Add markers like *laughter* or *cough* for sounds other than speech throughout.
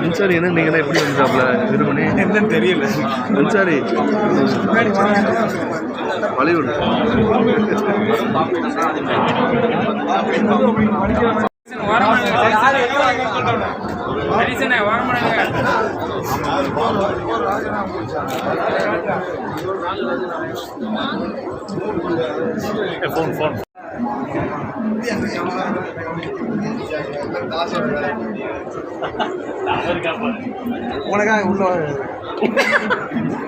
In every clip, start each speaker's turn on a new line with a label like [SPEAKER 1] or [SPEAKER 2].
[SPEAKER 1] மின்சாரி என்ன நீங்க எப்படி வந்தாப்ல இருமணி
[SPEAKER 2] என்னன்னு தெரியல.
[SPEAKER 1] மின்சாரி. பாலிவுட் ஃபோன் ஃபோன்
[SPEAKER 2] உனக்காக உள்ள *laughs*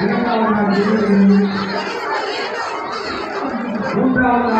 [SPEAKER 3] இரண்டாவது நாள் இருபது மூன்றாவது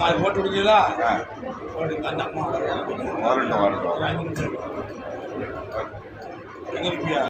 [SPEAKER 3] தானே
[SPEAKER 2] ஆமா அது போட்டு விடுங்களா போட்டு அந்த அம்மா
[SPEAKER 3] வரட்டும் வரட்டும்
[SPEAKER 2] எங்க இருப்பியா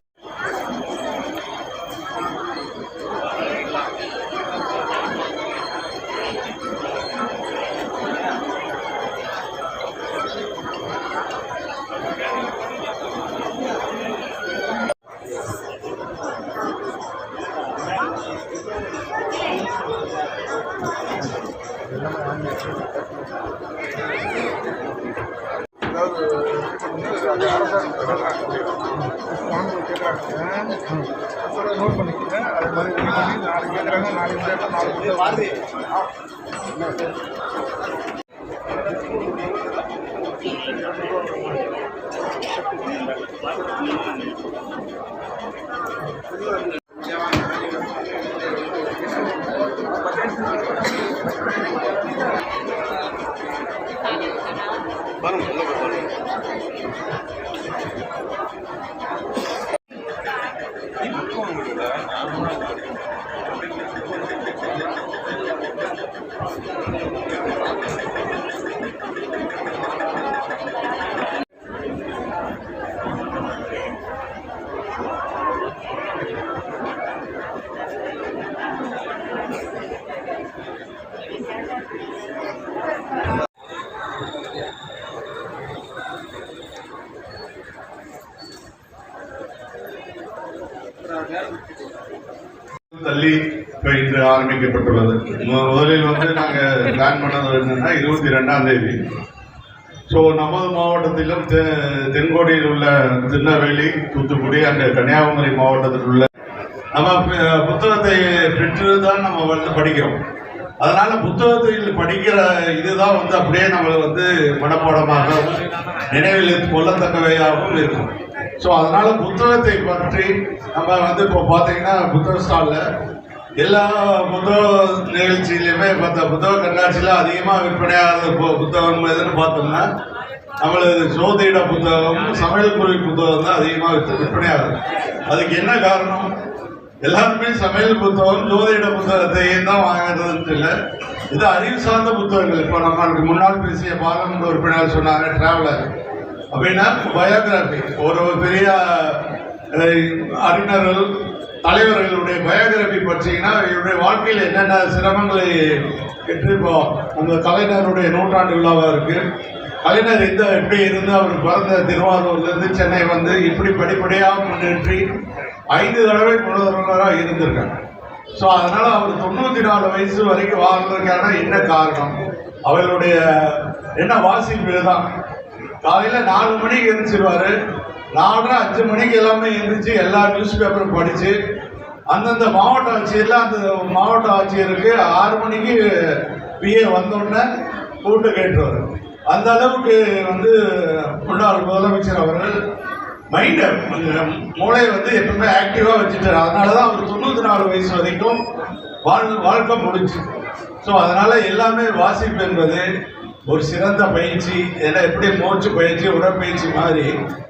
[SPEAKER 4] ஆரம்பிக்கப்பட்டுள்ளது முதலில் வந்து நாங்கள் பிளான் பண்ணது என்னன்னா இருபத்தி ரெண்டாம் தேதி. ஸோ நமது மாவட்டத்திலும் தெ- தென்கோடியில் உள்ள திருநெல்வேலி தூத்துக்குடி அங்கே கன்னியாகுமரி மாவட்டத்தில் உள்ள நம்ம புத்தகத்தை பெற்று தான் நம்ம வந்து படிக்கிறோம். அதனால புத்தகத்தில் படிக்கிற இதுதான் வந்து அப்படியே நம்ம வந்து மனப்பாடமாக நினைவில் கொள்ளத்தக்கவையாகவும் இருக்கும். ஸோ அதனால புத்தகத்தை பற்றி நம்ம வந்து இப்போ பார்த்தீங்கன்னா புத்தக ஸ்டாலில் எல்லா புத்தக நிகழ்ச்சியிலையுமே பார்த்த புத்தக கண்காட்சியில் அதிகமாக விற்பனையாகிறது புத்தகம் எதுன்னு பார்த்தோம்னா நம்மளது ஜோதிட புத்தகம் சமையல் குறி புத்தகம் தான் அதிகமாக விற்ப- விற்பனையாகுது. அதுக்கு என்ன காரணம்? எல்லாருமே சமையல் புத்தகம் ஜோதிட புத்தகத்தையும் தான் வாங்குறதுன்ட்டு இல்லை இது அறிவு சார்ந்த புத்தகங்கள். இப்போ நம்மளுக்கு முன்னால் பேசிய பாராளுமன்ற உறுப்பினர் சொன்னாங்க டிராவலர் அப்படின்னா பயோகிராஃபி ஒரு பெரிய அறிஞர்கள் தலைவர்களுடைய பயோகிராஃபி பற்றிங்கன்னா இவருடைய வாழ்க்கையில் என்னென்ன சிரமங்களை பெற்று இப்போ அந்த கலைஞருடைய நூற்றாண்டு விழாவாக இருக்குது கலைஞர் இந்த எப்படி இருந்து அவர் பிறந்த திருவாரூர்லேருந்து சென்னை வந்து இப்படி படிப்படியாக முன்னேற்றி ஐந்து தடவை முதல்வராக இருந்திருக்காங்க ஸோ அதனால் அவர் தொண்ணூற்றி நாலு வயசு வரைக்கும் வாழ்ந்ததுக்கான என்ன காரணம்? அவர்களுடைய என்ன வாசிப்பு தான். காலையில் நாலு மணிக்கு எழுந்திருவாரு நானும் அஞ்சு மணிக்கு எல்லாமே எழுந்திரிச்சு எல்லா நியூஸ் பேப்பரும் படித்து அந்தந்த மாவட்ட ஆட்சியரில் அந்த மாவட்ட ஆட்சியருக்கு ஆறு மணிக்கு பிஏ வந்தோடனே கூட்டு கேட்டுருவார். அந்த அளவுக்கு வந்து முன்னாள் முதலமைச்சர் அவர்கள் மைண்டை மூளையை வந்து எப்பவுமே ஆக்டிவாக வச்சுட்டார். அதனால தான் அவர் தொண்ணூற்றி நாலு வயசு வரைக்கும் வாழ் வாழ்க்கை முடிஞ்சு. ஸோ அதனால் எல்லாமே வாசிப்பு என்பது ஒரு சிறந்த பயிற்சி ஏன்னா எப்படி மூச்சு பயிற்சி உடற்பயிற்சி மாதிரி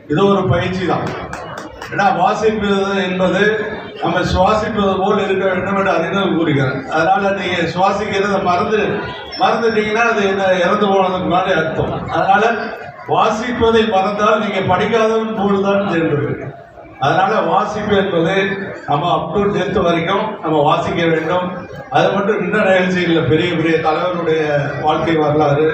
[SPEAKER 4] இது ஒரு பயிற்சி தான். ஏன்னா வாசிப்பது என்பது நம்ம சுவாசிப்பது போல் இருக்க வேண்டும் என்று அறிஞர் கூறுகிறார். அதனால நீங்க சுவாசிக்கிறத மறந்து மறந்துட்டீங்கன்னா அது என்ன இறந்து போனதுக்கு மாதிரி அர்த்தம். அதனால வாசிப்பதை மறந்தால் நீங்க படிக்காதவன் போல் தான் அதனால வாசிப்பு என்பது நம்ம அப் டு டெத் வரைக்கும் நம்ம வாசிக்க வேண்டும். அது மட்டும் இன்னும் நிகழ்ச்சிகளில் பெரிய பெரிய தலைவருடைய வாழ்க்கை வரலாறு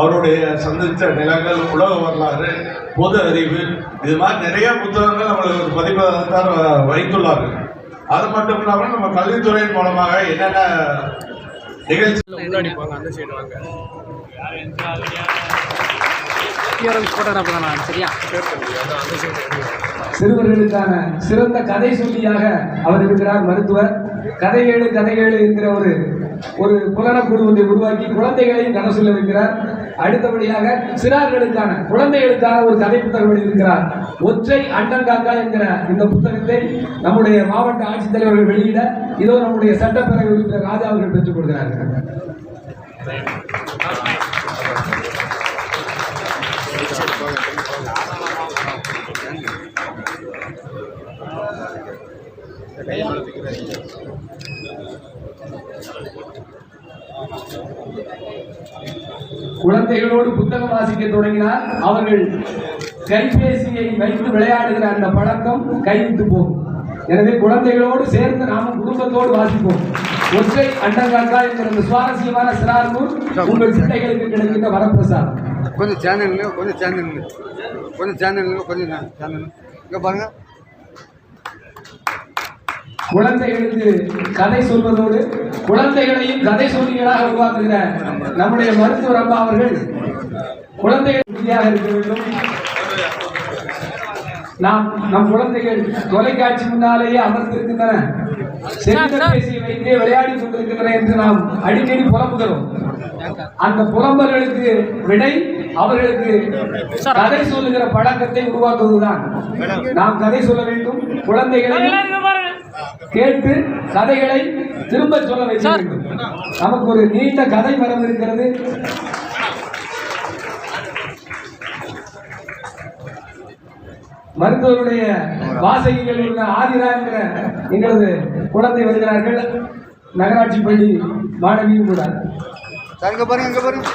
[SPEAKER 4] அவருடைய சந்தித்த நிலங்கள் உலக வரலாறு பொது அறிவு இது மாதிரி நிறைய புத்தகங்கள் நம்மளுக்கு ஒரு வைத்துள்ளார்கள். அது மட்டும் இல்லாமல் நம்ம கல்வித்துறையின் மூலமாக என்னென்ன நிகழ்ச்சி
[SPEAKER 5] முன்னாடி போங்க அந்த சைடு வாங்க.
[SPEAKER 6] ஃபோட்டோகிராஃபர் தான் நான் சரியா?
[SPEAKER 3] சிறுவர்களுக்கான சிறந்த கதை சொல்லியாக அவர் இருக்கிறார் மருத்துவர். கதைகேடு கதைகேடு என்கிற ஒரு ஒரு புலனக்குழு ஒன்றை உருவாக்கி குழந்தைகளையும் கதை சொல்ல வைக்கிறார். அடுத்தபடியாக சிறார்களுக்கான குழந்தைகளுக்கான ஒரு கதை புத்தகம் எழுதியிருக்கிறார் ஒற்றை அண்டங்காக்கா என்கிற இந்த புத்தகத்தை நம்முடைய மாவட்ட ஆட்சித்தலைவர்கள் வெளியிட இதோ நம்முடைய சட்டப்பேரவை உறுப்பினர் ராஜா அவர்கள் பெற்றுக் கொடுக்கிறார்கள். குழந்தைகளோடு புத்தகம் வாசிக்க தொடங்கினால் அவர்கள் கைபேசியை வைத்து விளையாடுகிற அந்த பழக்கம் கைவிட்டு போகும். எனவே குழந்தைகளோடு சேர்ந்து நாமும் குடும்பத்தோடு வாசிப்போம். ஒற்றை அண்டங்காக்கா என்கிற அந்த சுவாரஸ்யமான சிறார்நூல் உங்கள் பிள்ளைகளுக்கு கிடைக்கின்ற வரப்பிரசாதம்.
[SPEAKER 1] கொஞ்சம் சேனல் கொஞ்சம் சேனல் கொஞ்சம் சேனல் கொஞ்சம் சேனல் இங்கே பாருங்க.
[SPEAKER 3] குழந்தைகளுக்கு கதை சொல்வதோடு குழந்தைகளையும் கதை சொல்லிகளாக உருவாக்குகிற நம்முடைய மருத்துவர் அம்மா அவர்கள் குழந்தைகள் உறுதியாக இருக்க வேண்டும். நாம் நம் குழந்தைகள் தொலைக்காட்சி முன்னாலேயே அமர்ந்திருக்கின்றன. செல்பேசியை வைத்தே விளையாடி கொண்டிருக்கின்றன என்று நாம் அடிக்கடி புலம்புகிறோம். அந்த புலம்பல்களுக்கு விடை அவர்களுக்கு கதை சொல்லுகிற பழக்கத்தை உருவாக்குவதுதான். நாம் கதை சொல்ல வேண்டும். குழந்தைகளை கேட்டு கதைகளை திரும்ப சொல்ல வேண்டும். நமக்கு ஒரு நீண்ட கதை மரம் இருக்கிறது. மருத்துவருடைய வாசகிகள் உள்ள ஆதிரா என்கிற எங்களது குழந்தை வருகிறார்கள். நகராட்சி பள்ளி மாணவியும் கூட.
[SPEAKER 1] சார் இங்கே பாருங்க இங்கே பாருங்க.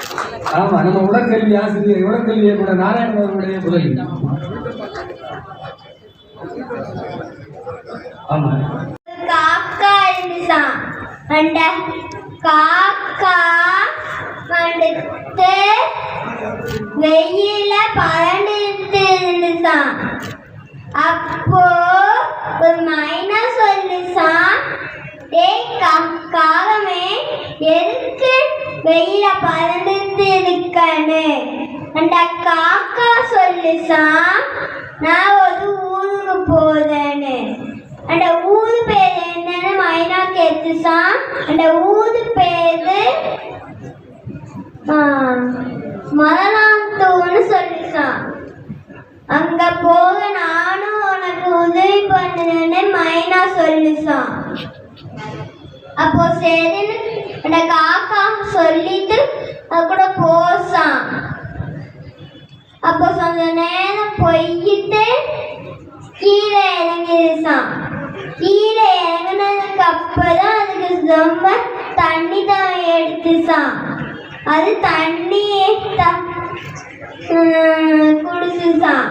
[SPEAKER 3] ஆமா நம்ம உடற்கல்வி ஆசிரியர் உடற்கல்வியை கூட நாராயணன் அவர்களுடைய புதவி
[SPEAKER 7] காக்கா இருந்துச்சான் அந்த காக்கா வந்துட்டு வெயில பறந்துட்டு இருந்துச்சான் அப்போ ஒரு மைனா சொல்லுச்சான் டேய் கா- காகமே எதுக்கு வெயில பறந்துட்டு இருக்கன்னு? அந்த காக்கா சொல்லுச்சான் நான் ஒரு ஊருக்கு போறேன்னு. அந்த ஊது பேர் என்னன்னு மைனா கேட்டுச்சான் அந்த ஊரு பேர் மரணாந்தூன்னு சொல்லிச்சான் அங்க போக நானும் உனக்கு உதவி பண்ணுன்னு மைனா சொல்லிச்சான் அப்போ சரின்னு அந்த காக்கா சொல்லிட்டு அது கூட போசான் அப்போ சொன்ன நேரம் பொய்யிட்டு கீழே இறங்கிடுச்சான் கீழே இறங்கினதுக்கு அப்புறம் அதுக்கு ரொம்ப தண்ணி தான் எடுத்துச்சான் அது தண்ணியே குடிச்சுச்சான்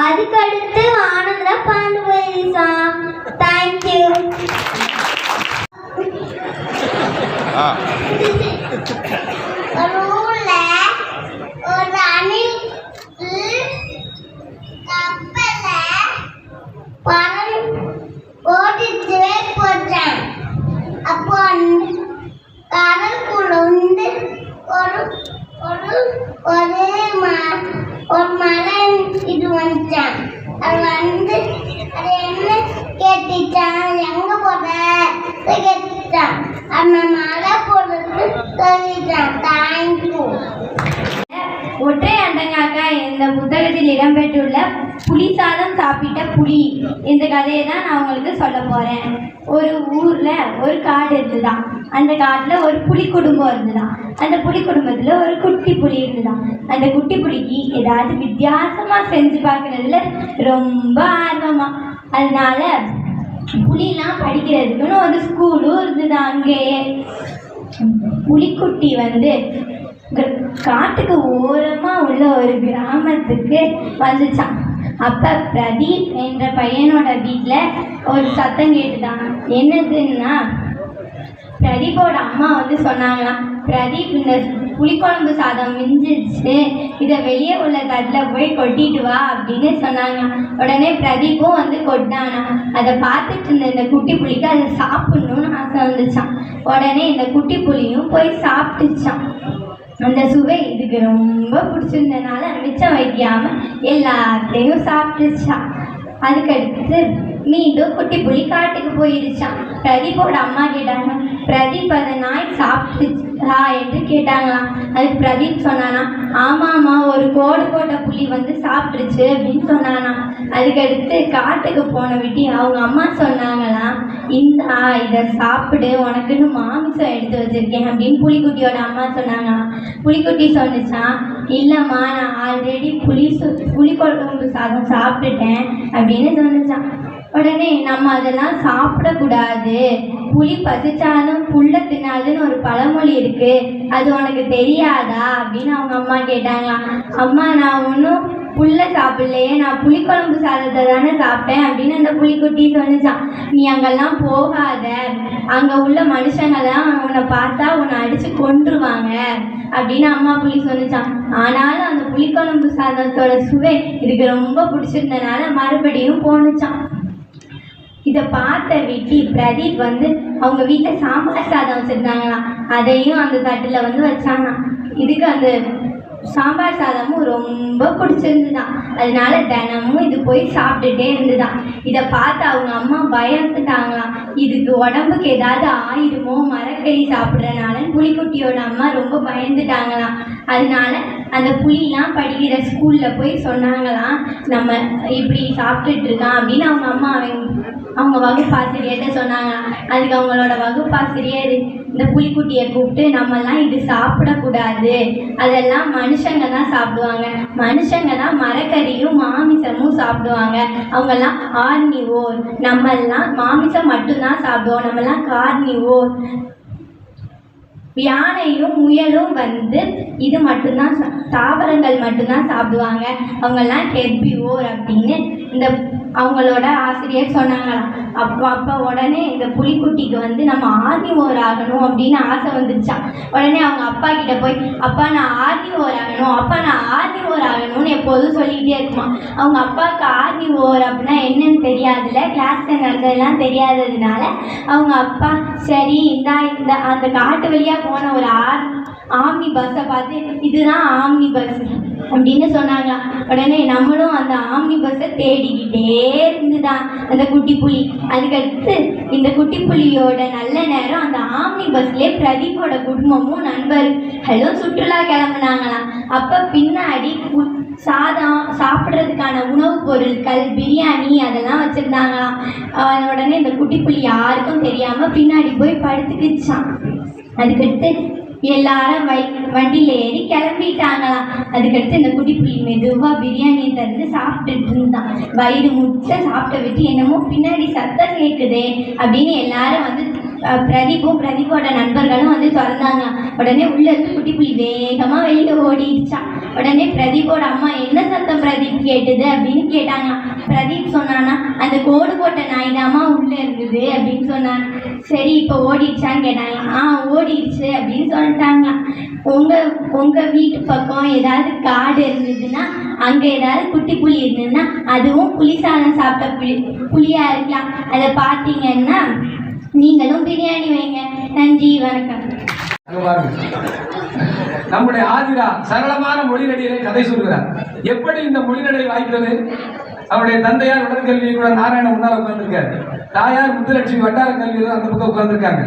[SPEAKER 7] அதுக்கடுத்து வானத்துல பறந்து போயிடுச்சான் தேங்க்யூ
[SPEAKER 2] ஆ.
[SPEAKER 7] அப்போ கடல் கடலுக்குள்ள ஒரு ஒரு ஒரு ஒரு மலை இது வந்துச்சான் அது வந்து அது என்ன கேட்டுச்சான் எங்க போற கேட்டுச்சான் அந்த மலை போடுறது சொல்லிட்டான் தேங்க்யூ
[SPEAKER 8] ஒற்றை அண்டங்காக்கா இந்த புத்தகத்தில் இடம்பெற்றுள்ள புளி சாதம் சாப்பிட்ட புலி இந்த கதையை தான் நான் உங்களுக்கு சொல்ல போகிறேன் ஒரு ஊரில் ஒரு காடு இருந்துதான். அந்த காட்டில் ஒரு புலி குடும்பம் இருந்துதான். அந்த புலி குடும்பத்தில் ஒரு குட்டி புலி இருந்துதான். அந்த குட்டி புலிக்கு ஏதாவது வித்தியாசமாக செஞ்சு பார்க்குறதுல ரொம்ப ஆர்வமாக அதனால புலிலாம் படிக்கிறதுக்குன்னு ஒரு ஸ்கூலும் இருந்துதான் அங்கேயே புலிக்குட்டி வந்து காட்டுக்கு ஓரமாக உள்ள ஒரு கிராமத்துக்கு வந்துச்சான் அப்போ பிரதீப் என்ற பையனோட வீட்டில் ஒரு சத்தம் கேட்டுதான். என்னதுன்னா பிரதீப்போட அம்மா வந்து சொன்னாங்களாம் பிரதீப் இந்த புளிக்குழம்பு சாதம் மிஞ்சிச்சு இதை வெளியே உள்ள தட்டில் போய் கொட்டிட்டு வா அப்படின்னு சொன்னாங்க உடனே பிரதீப்பும் வந்து கொட்டானா அதை பார்த்துட்டு இருந்த இந்த குட்டி புலிக்கு அதை சாப்பிடணும்னு ஆசை வந்துச்சான் உடனே இந்த குட்டி புலியும் போய் சாப்பிட்டுச்சான் அந்த சுவை இதுக்கு ரொம்ப பிடிச்சிருந்தனால மிச்சம் வைக்காம எல்லாத்தையும் சாப்பிட்டுச்சான் அதுக்கடுத்து மீண்டும் குட்டி புலி காட்டுக்கு போயிருச்சான் பிரதீப்போட அம்மா கேட்டாங்க பிரதீப் அதை நாய் சாப்பிட்டுச்சா என்று கேட்டாங்களாம். அதுக்கு பிரதீப் சொன்னானா ஆமாம்மா ஒரு கோடு போட்ட புலி வந்து சாப்பிட்டுருச்சு அப்படின்னு சொன்னானா அதுக்கடுத்து காட்டுக்கு போன விட்டி அவங்க அம்மா சொன்னாங்களாம் இந்த இதை சாப்பிடு உனக்குன்னு மாமிசம் எடுத்து வச்சிருக்கேன் அப்படின்னு புலிக்குட்டியோட அம்மா சொன்னாங்களாம். புலிக்குட்டி சொன்னுச்சான் இல்லைம்மா நான் ஆல்ரெடி புளி சு புளிக்குழம்பு சாதம் சாப்பிட்டுட்டேன் அப்படின்னு சொன்னிச்சான் உடனே நம்ம அதெல்லாம் சாப்பிடக்கூடாது. புலி பசிச்சாலும் புல்ல தின்னாதுன்னு ஒரு பழமொழி இருக்கு. அது உனக்கு தெரியாதா? அப்படின்னு அவங்க அம்மா கேட்டாங்களாம். அம்மா நான் ஒன்றும் புல்ல சாப்பிடலையே. நான் புளிக்குழம்பு சாதத்தை தானே சாப்பிட்டேன் அப்படின்னு அந்த புளிக்குட்டி சொன்னிச்சான் நீ அங்கெல்லாம் போகாத. அங்கே உள்ள மனுஷங்கெல்லாம் உன்னை பார்த்தா உன்னை அடித்து கொண்டுருவாங்க அப்படின்னு அம்மா புலி சொன்னிச்சான் ஆனாலும் அந்த புளிக்குழம்பு சாதத்தோட சுவை இதுக்கு ரொம்ப பிடிச்சிருந்தனால மறுபடியும் போணுச்சான் இதை பார்த்த விட்டி பிரதீப் வந்து அவங்க வீட்டில் சாம்பார் சாதம் வச்சுருந்தாங்களாம். அதையும் அந்த தட்டில் வந்து வச்சாங்களாம். இதுக்கு அந்த சாம்பார் சாதமும் ரொம்ப பிடிச்சிருந்துதான். அதனால தினமும் இது போய் சாப்பிட்டுட்டே இருந்துதான். இதை பார்த்து அவங்க அம்மா பயந்துட்டாங்களாம். இதுக்கு உடம்புக்கு ஏதாவது ஆயிருமோ மரக்கறி சாப்பிட்றனால புலிக்குட்டியோட அம்மா ரொம்ப பயந்துட்டாங்களாம். அதனால அந்த புலிலாம் படிக்கிற ஸ்கூலில் போய் சொன்னாங்களாம் நம்ம இப்படி சாப்பிட்டுட்டு இருக்கான் அப்படின்னு அவங்க அம்மா அவங்க அவங்க வகுப்பாசிரியர்கிட்ட சொன்னாங்க. அதுக்கு அவங்களோட வகுப்பாசிரியர் இந்த புலிக்குட்டியை கூப்பிட்டு நம்மலாம் இது சாப்பிடக்கூடாது. அதெல்லாம் மனுஷங்க தான் சாப்பிடுவாங்க. மனுஷங்க தான் மரக்கறியும் மாமிசமும் சாப்பிடுவாங்க. அவங்கெல்லாம் ஆர்னிவோர். நம்மெல்லாம் மாமிசம் மட்டும்தான் சாப்பிடுவோம். நம்மெல்லாம் கார்னிவோர். யானையும் முயலும் வந்து இது மட்டும்தான் சா- தாவரங்கள் மட்டும்தான் சாப்பிடுவாங்க. அவங்கெல்லாம் ஹெர்பிவோர் அப்படின்னு இந்த அவங்களோட ஆசிரியர் சொன்னாங்களாம் அப்போ அப்போ உடனே இந்த புலிக்குட்டிக்கு வந்து நம்ம ஆர்னிவோர் ஆகணும் அப்படின்னு ஆசை வந்துருச்சான் உடனே அவங்க அப்பா கிட்ட போய் அப்பா நான் ஆர்னிவோர் ஆகணும் அப்பா நான் ஆர்னிவோர் ஓர் ஆகணும்னு எப்போதும் சொல்லிக்கிட்டே இருக்குமா அவங்க அப்பாவுக்கு ஆர்மி ஓர் அப்படின்னா என்னன்னு தெரியாதுல்ல கிளாஸில் நடந்ததெல்லாம் தெரியாததுனால அவங்க அப்பா சரி இந்தா இந்த அந்த காட்டு வழியாக போன ஒரு ஆர் ஆம்னி பஸ்ஸை பார்த்து இதுதான் ஆம்னி பஸ் அப்படின்னு சொன்னாங்களாம் உடனே நம்மளும் அந்த ஆம்னி பஸ்ஸை தேடிக்கிட்டே இருந்துதான். அந்த குட்டி புலி. அதுக்கடுத்து இந்த குட்டி புலியோட நல்ல நேரம் அந்த ஆம்னி பஸ்லேயே பிரதீப்போட குடும்பமும் நண்பர்களும் சுற்றுலா கிளம்புனாங்களாம். அப்போ பின்னாடி சாதம் சாப்பிட்றதுக்கான உணவுப் பொருட்கள் பிரியாணி அதெல்லாம் வச்சுருந்தாங்களாம். உடனே இந்த குட்டி புலி யாருக்கும் தெரியாமல் பின்னாடி போய் படுத்துக்கிச்சான் அதுக்கடுத்து எல்லாரும் வை வண்டியில் ஏறி கிளம்பிட்டாங்களாம் அதுக்கடுத்து இந்த குட்டி புலி மெதுவாக பிரியாணி திறந்து சாப்பிட்டுட்டு இருந்தான். வயிறு முட்டை சாப்பிட்ட விட்டு என்னமோ பின்னாடி சத்தம் கேட்குதே அப்படின்னு எல்லாரும் வந்து பிரதீப்பும் பிரதீப்போட நண்பர்களும் வந்து திறந்தாங்க. உடனே உள்ள இருந்து குட்டி புள்ளி வேகமாக வெளியில ஓடிடுச்சான் உடனே பிரதீப்போட அம்மா என்ன சத்தம் பிரதீப்? கேட்டது? அப்படின்னு கேட்டாங்களாம். பிரதீப் சொன்னானா அந்த கோடு போட்ட நாய் தாமா உள்ள இருந்தது அப்படின்னு சொன்னான். சரி இப்போ ஓடிடுச்சான்னு கேட்டாங்க ஆ ஓடிடுச்சு அப்படின்னு சொல்லிட்டாங்களாம் உங்க உங்க வீட்டு பக்கம் ஏதாவது காடு இருந்ததுன்னா அங்க ஏதாவது குட்டி புளி இருந்ததுன்னா அதுவும் புளி சாதம் சாப்பிட்ட புலி புலியா இருக்கலாம். அதை பார்த்தீங்கன்னா நீங்களும் பிரியாணி வைங்க. நன்றி வணக்கம்.
[SPEAKER 3] நம்முடைய ஆதிரா சரளமான மொழிநடையிலே கதை சொல்கிறார். எப்படி இந்த மொழிநடை வாய்த்தது அவருடைய தந்தையார் உடற்கல்வி கூட நாராயண முன்னால் உட்கார்ந்துருக்காரு. தாயார் முத்துலட்சுமி வட்டார கல்வியில அந்த பக்கம் உட்கார்ந்துருக்காங்க.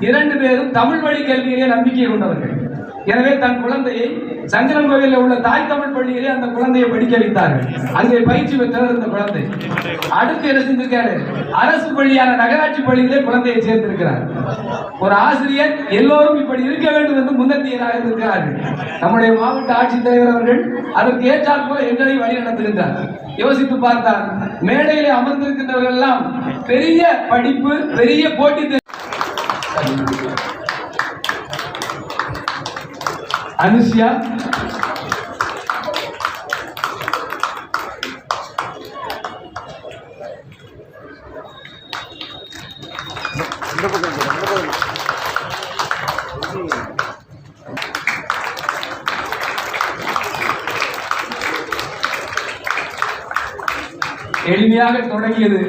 [SPEAKER 3] இரண்டு பேரும் தமிழ் வழி கல்வியிலே நம்பிக்கை கொண்டவர்கள். எனவே தன் குழந்தையை சங்கரன் கோவிலில் உள்ள தாய் தமிழ் பள்ளியிலே அந்த குழந்தையை படிக்க வைத்தார்கள். அங்கே பயிற்சி பெற்றவர் இந்த குழந்தை. அடுத்து என்ன செஞ்சிருக்காரு? அரசு பள்ளியான நகராட்சி பள்ளியிலே குழந்தையை சேர்த்திருக்கிறார். ஒரு ஆசிரியர் எல்லோரும் இப்படி இருக்க வேண்டும் என்று முன்னத்தியராக இருக்கிறார்கள் நம்முடைய மாவட்ட ஆட்சித்தலைவர் அவர்கள் அதற்கு ஏற்றால் போல எங்களை வழி நடத்துகின்றார் யோசித்து பார்த்தார் மேடையிலே அமர்ந்திருக்கின்றவர்கள் எல்லாம் பெரிய படிப்பு பெரிய போட்டி
[SPEAKER 1] அனுசியா
[SPEAKER 3] எளிமையாக தொடங்கியது.